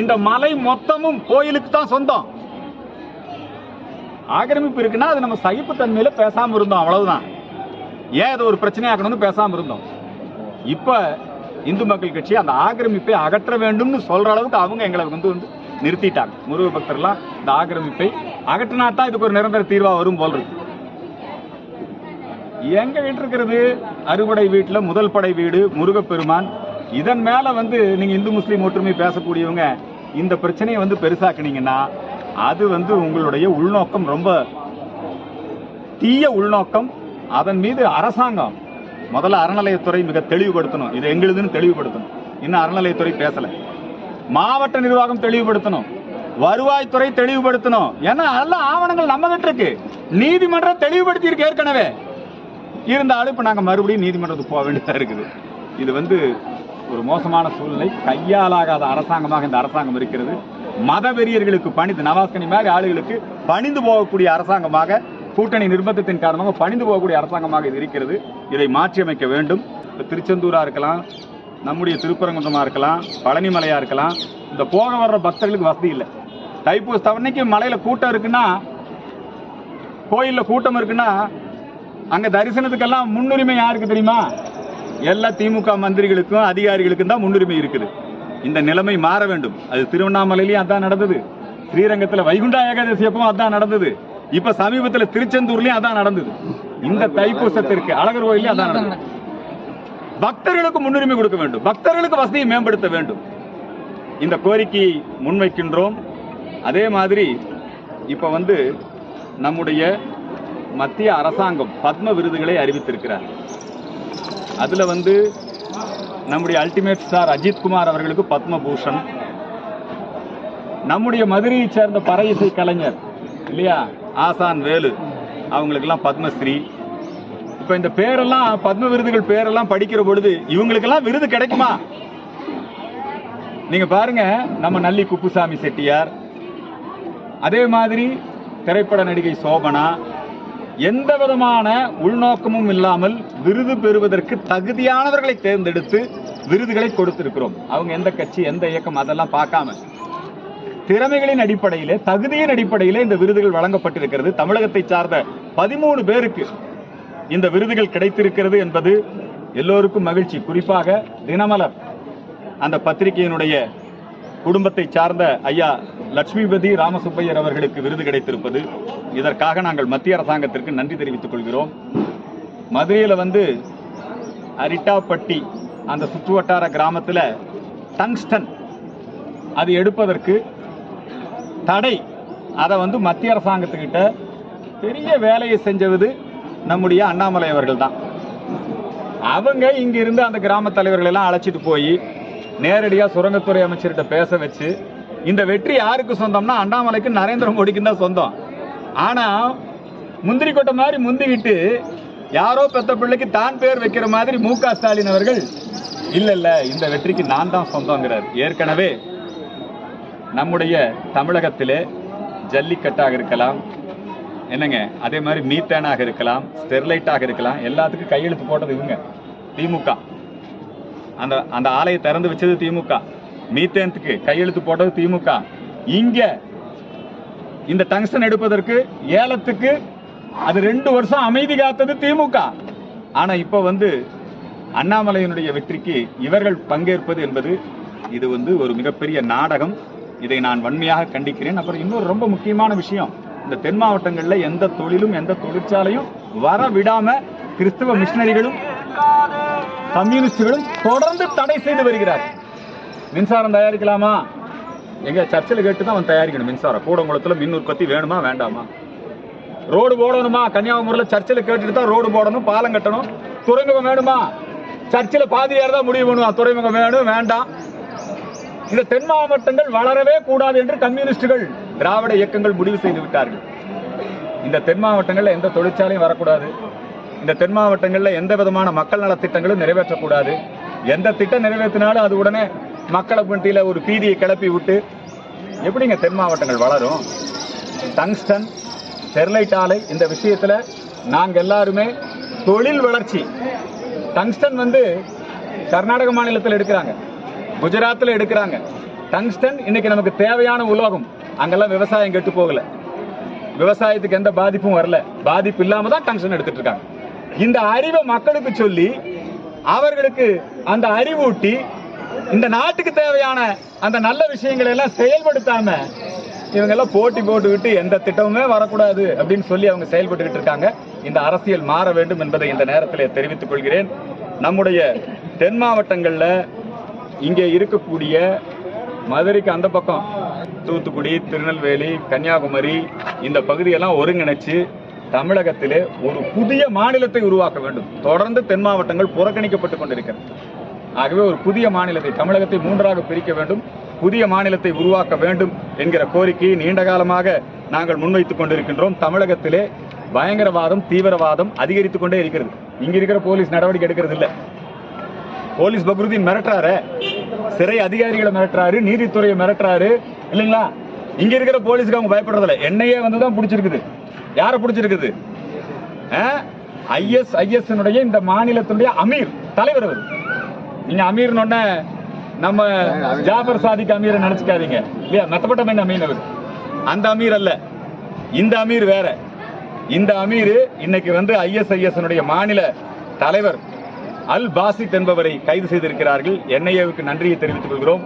இந்த மலை மொத்தமும் கோயிலுக்கு தான் சொந்தம். ஆக்கிரமிப்பு இருக்குன்னா அது நம்ம சகிப்புத்தன்மையில பேசாம இருந்தோம் அவ்வளவுதான். ஏன் அது ஒரு பிரச்சனையாக்கணும்னு பேசாம இருந்தோம்? இப்ப இந்து மக்கள் கட்சி அந்த ஆக்கிரமிப்பை அகற்ற வேண்டும்னு சொல்ற அளவுக்கு அவங்க எங்களை வந்து வந்து நிறுத்திட்டாங்க. முருக பக்தர்லாம் இந்த ஆக்கிரமிப்பை அகற்றினா தான் இதுக்கு ஒரு நிரந்தர தீர்வா வரும் போல் இருக்கு. எங்க வீட்டு இருக்கிறது? அறுபடை வீட்டுல முதல் படை வீடு முருகப்பெருமான் இதன் மேல வந்து நீங்க இந்து முஸ்லீம் ஒற்றுமை பேசக்கூடியவங்க இந்த பிரச்சனையை வந்து பெருசாக்குனீங்கன்னா அது வந்து உங்களுடைய உள்நோக்கம் ரொம்ப தீய உள்நோக்கம். அதன் மீது அரசாங்கம் முதல்ல அறநிலையத்துறை மிக தெளிவுபடுத்தணும். இது எங்களுதுன்னு தெளிவுபடுத்தணும். இன்னும் அறநிலையத்துறை பேசல. மாவட்ட நிர்வாகம் தெளிவுபடுத்தணும். வருவாய்த்துறை தெளிவுபடுத்தணும். ஏன்னா எல்லாம் ஆவணங்கள் நம்ம கிட்ட இருக்கு. நீதிமன்றம் தெளிவுபடுத்தி இருக்கு ஏற்கனவே. இருந்தாலும் இப்ப நாங்க மறுபடியும் நீதிமன்றத்துக்கு போக வேண்டியதா இருக்குது. இது வந்து ஒரு மோசமான சூழ்நிலை. கையாலாகாத அரசாங்கமாக இந்த அரசாங்கம் இருக்கிறது. மத வெறியர்களுக்கு பணிந்து நவாஸ்கனி மாதிரி ஆளுகளுக்கு பணிந்து போகக்கூடிய அரசாங்கமாக கூட்டணி நிர்பந்தத்தின் காரணமாக பணிந்து போகக்கூடிய அரசாங்கமாக இது இருக்கிறது. இதை மாற்றியமைக்க வேண்டும். இப்போ திருச்செந்தூராக இருக்கலாம் நம்முடைய திருப்பரங்குன்றமாக இருக்கலாம் பழனிமலையாக இருக்கலாம் இந்த போக வர்ற பக்தர்களுக்கு வசதி இல்லை. தைப்பூச அன்னைக்கு மலையில் கூட்டம் இருக்குன்னா கோயிலில் கூட்டம் இருக்குன்னா அங்கே தரிசனத்துக்கெல்லாம் முன்னுரிமை யாருக்கு தெரியுமா? எல்லா திமுக மந்திரிகளுக்கும் அதிகாரிகளுக்கும் தான் முன்னுரிமை இருக்குது. இந்த நிலைமை மாற வேண்டும். அது திருவண்ணாமலையிலையும் அதான் நடந்தது. ஸ்ரீரங்கத்துல வைகுண்டா ஏகாதசி அப்பவும் அதான் நடந்தது. இப்ப சமீபத்துல திருச்செந்தூர்லயும் அதான் நடந்தது. இந்த தைப்பூசத்திற்கு அழகர் கோயிலையும் அதான் நடந்தது. பக்தர்களுக்கு முன்னுரிமை கொடுக்க வேண்டும். பக்தர்களுக்கு வசதியை மேம்படுத்த வேண்டும். இந்த கோரிக்கையை முன்வைக்கின்றோம். அதே மாதிரி இப்ப வந்து நம்முடைய மத்திய அரசாங்கம் பத்ம விருதுகளை அறிவித்திருக்கிறார். அதில் வந்து நம்முடைய அல்டிமேட் ஸ்டார் அஜித்குமார் அவர்களுக்கு பத்மபூஷன். நம்முடைய மதுரையை சேர்ந்த பற இசை கலைஞர் இல்லையா? ஆசான் வேலு. அவங்களுக்கெல்லாம் பத்மஸ்ரீ. இப்போ இந்த பேரெல்லாம் பத்ம விருதுகள் பேரெல்லாம் படிக்கிற பொழுது இவங்களுக்கெல்லாம் விருது கிடைக்குமா? நீங்க பாருங்க நம்ம நல்லி குப்புசாமி செட்டியார். அதே மாதிரி திரைப்பட நடிகை சோபனா எந்த விதமான உள்நோக்கமும் இல்லாமல் விருது பெறுவதற்கு தகுதியானவர்களை தேர்ந்தெடுத்து விருதுகளை கொடுத்திருக்கிறோம். அவங்க எந்த கட்சி எந்த இயக்கம் அதெல்லாம் பார்க்காம. திறமைகளின் அடிப்படையிலே தகுதியின் அடிப்படையிலே இந்த விருதுகள் வழங்கப்பட்டிருக்கிறது. தமிழகத்தை சார்ந்த பதிமூணு பேருக்கு இந்த விருதுகள் கிடைத்திருக்கிறது என்பது எல்லோருக்கும் மகிழ்ச்சி. குறிப்பாக தினமலர் அந்த பத்திரிகையினுடைய குடும்பத்தை சார்ந்த ஐயா லட்சுமிபதி ராமசுப்பையர் அவர்களுக்கு விருது கிடைத்திருப்பது. இதற்காக நாங்கள் மத்திய அரசாங்கத்திற்கு நன்றி தெரிவித்துக் கொள்கிறோம். மதுரையில் வந்து அரிட்டாப்பட்டி அந்த சுற்றுவட்டார கிராமத்தில் டங்ஸ்டன் அது எடுப்பதற்கு தடை. அதை வந்து மத்திய அரசாங்கத்துக்கிட்ட பெரிய வேலையை செஞ்சது நம்முடைய அண்ணாமலை அவர்கள் தான். அவங்க இங்கிருந்து அந்த கிராம தலைவர்களெல்லாம் அழைச்சிட்டு போய் நேரடியாக சுரங்கத்துறை அமைச்சர்கிட்ட பேச வச்சு இந்த வெற்றி யாருக்கு சொந்தம்னா அண்ணாமலைக்கு நரேந்திர மோடிக்கு தான் சொந்தம். ஆனா முந்திரி கொட்டை மாதிரி முந்திக்கிட்டு யாரோ பெத்த பிள்ளைக்கு தான் பேர் வைக்கிற மாதிரி மு க ஸ்டாலின் அவர்கள் இல்ல இல்ல இந்த வெற்றிக்கு நான் தான் சொந்தங்கிறார். ஏற்கனவே நம்முடைய தமிழகத்திலே ஜல்லிக்கட்டாக இருக்கலாம் என்னங்க அதே மாதிரி மீத்தேனாக இருக்கலாம் ஸ்டெர்லைட்டாக இருக்கலாம் எல்லாத்துக்கும் கையெழுத்து போட்டது இவங்க திமுக. அந்த அந்த ஆலையை திறந்து வச்சது திமுக. மீத்தேன்த்துக்கு கையெழுத்து போட்டது திமுக. இங்க இந்த டங்ஸ்டன் எடுப்பதற்கு ஏலத்துக்கு அது ரெண்டு வருஷம் அமைதி காத்தது திமுக. ஆனா இப்ப வந்து அண்ணாமலையினுடைய வெற்றிக்கு இவர்கள் பங்கேற்பது என்பது இது வந்து ஒரு மிகப்பெரிய நாடகம். இதை நான் வன்மையாக கண்டிக்கிறேன். அப்புறம் இன்னொரு ரொம்ப முக்கியமான விஷயம். இந்த தென் மாவட்டங்கள்ல எந்த தொழிலும் எந்த தொழிற்சாலையும் வர விடாம கிறிஸ்தவ மிஷினரிகளும் கம்யூனிஸ்டுகளும் தொடர்ந்து தடை செய்து வருகிறார் மின்சாரம் தயாரிக்கலாமா? எங்க சர்ச்சில் கேட்டு தான் அவன் தயாரிக்கணும் மின்சாரம். கூடங்குளத்தில் மின் உற்பத்தி வேணுமா வேண்டாமா? ரோடு போடணுமா? கன்னியாகுமரியில் சர்ச்சில் கேட்டுட்டு தான் ரோடு போடணும் பாலம் கட்டணும். துறைமுகம் வேணுமா? சர்ச்சில் பாதியார் தான் முடிவு பண்ணுவான் துறைமுகம் வேணும் வேண்டாம். இந்த தென் மாவட்டங்கள் வளரவே கூடாது என்று கம்யூனிஸ்டுகள் திராவிட இயக்கங்கள் முடிவு செய்து விட்டார்கள். இந்த தென் மாவட்டங்களில் எந்த தொழிற்சாலையும் வரக்கூடாது. இந்த தென் மாவட்டங்களில் எந்த விதமான மக்கள் நலத் திட்டங்களும் நிறைவேற்றக்கூடாது. எந்த திட்டம் நிறைவேற்றினாலும் அது உடனே மக்களை பண்டியில் ஒரு பீதியை கிளப்பி விட்டு எப்படிங்க தென் மாவட்டங்கள் வளரும்? டங்ஸ்டன் ஸ்டெர்லைட் ஆலை இந்த விஷயத்தில் நாங்கள் எல்லாருமே தொழில் வளர்ச்சி. டங்ஸ்டன் வந்து கர்நாடக மாநிலத்தில் எடுக்கிறாங்க. குஜராத்தில் எடுக்கிறாங்க. டங்ஸ்டன் இன்னைக்கு நமக்கு தேவையான உலோகம். அங்கெல்லாம் விவசாயம் கெட்டு போகல. விவசாயத்துக்கு எந்த பாதிப்பும் வரல. பாதிப்பு இல்லாம தான் டங்ஸ்டன் எடுத்துட்டு இருக்காங்க. இந்த அறிவை மக்களுக்கு சொல்லி அவர்களுக்கு அந்த அறிவூட்டி இந்த நாட்டுக்கு தேவையான அந்த நல்ல விஷயங்களை எல்லாம் செயல்படுத்தாம இவங்க எல்லாம் போட்டி போட்டுக்கிட்டு எந்த திட்டமுமே வரக்கூடாது அப்படின்னு சொல்லி அவங்க செயல்பட்டுக்கிட்டு இருக்காங்க. இந்த அரசியல் மாற வேண்டும் என்பதை இந்த நேரத்தில் தெரிவித்துக் கொள்கிறேன். நம்முடைய தென் மாவட்டங்களில் இங்கே இருக்கக்கூடிய மதுரைக்கு அந்த பக்கம் தூத்துக்குடி திருநெல்வேலி கன்னியாகுமரி இந்த பகுதியெல்லாம் ஒருங்கிணைச்சு தமிழகத்திலே ஒரு புதிய மாநிலத்தை உருவாக்க வேண்டும். தொடர்ந்து தென் மாவட்டங்கள் புறக்கணிக்கப்பட்டு கொண்டிருக்கிறது. ஆகவே ஒரு புதிய மாநிலத்தை தமிழகத்தை மூன்றாக பிரிக்க வேண்டும் புதிய மாநிலத்தை உருவாக்க வேண்டும் என்கிற கோரிக்கையை நீண்ட காலமாக நாங்கள் முன்வைத்துக் கொண்டிருக்கின்றோம். தமிழகத்திலே பயங்கரவாதம் தீவிரவாதம் அதிகரித்துக் கொண்டே இருக்கிறது. இங்க இருக்கிற போலீஸ் நடவடிக்கை எடுக்கிறது இல்ல. போலீஸ் பக்ருதீன் மிரட்டுறாரு. சிறை அதிகாரிகளை மிரட்டுறாரு நீதித்துறையை மிரட்டுறாரு. இல்லைங்களா? இங்க இருக்கிற போலீஸ்க்கு அவங்க பயப்படுறதில்ல. என்னையே வந்து தான் பிடிச்சிருக்குது. யாரை பிடிச்சிருக்குது? ஐஎஸ் ஐஎஸ் இந்த மாநிலத்தினுடைய அமீர் தலைவர் அவர். நீங்க அமீர்னு நம்ம ஜாபர் சாதிக் அமீரை நினைச்சுக்காதீங்க. இல்லையா? மெத்தப்பட்ட மீன் அமீர் அவர். அந்த அமீர் அல்ல. இந்த அமீர் வேற. இந்த அமீர் இன்னைக்கு வந்து ஐஎஸ்ஐஎஸ் மாநில தலைவர் அல் பாசித் என்பவரை கைது செய்திருக்கிறார்கள். என்ஐஏவுக்கு நன்றியை தெரிவித்துக் கொள்கிறோம்.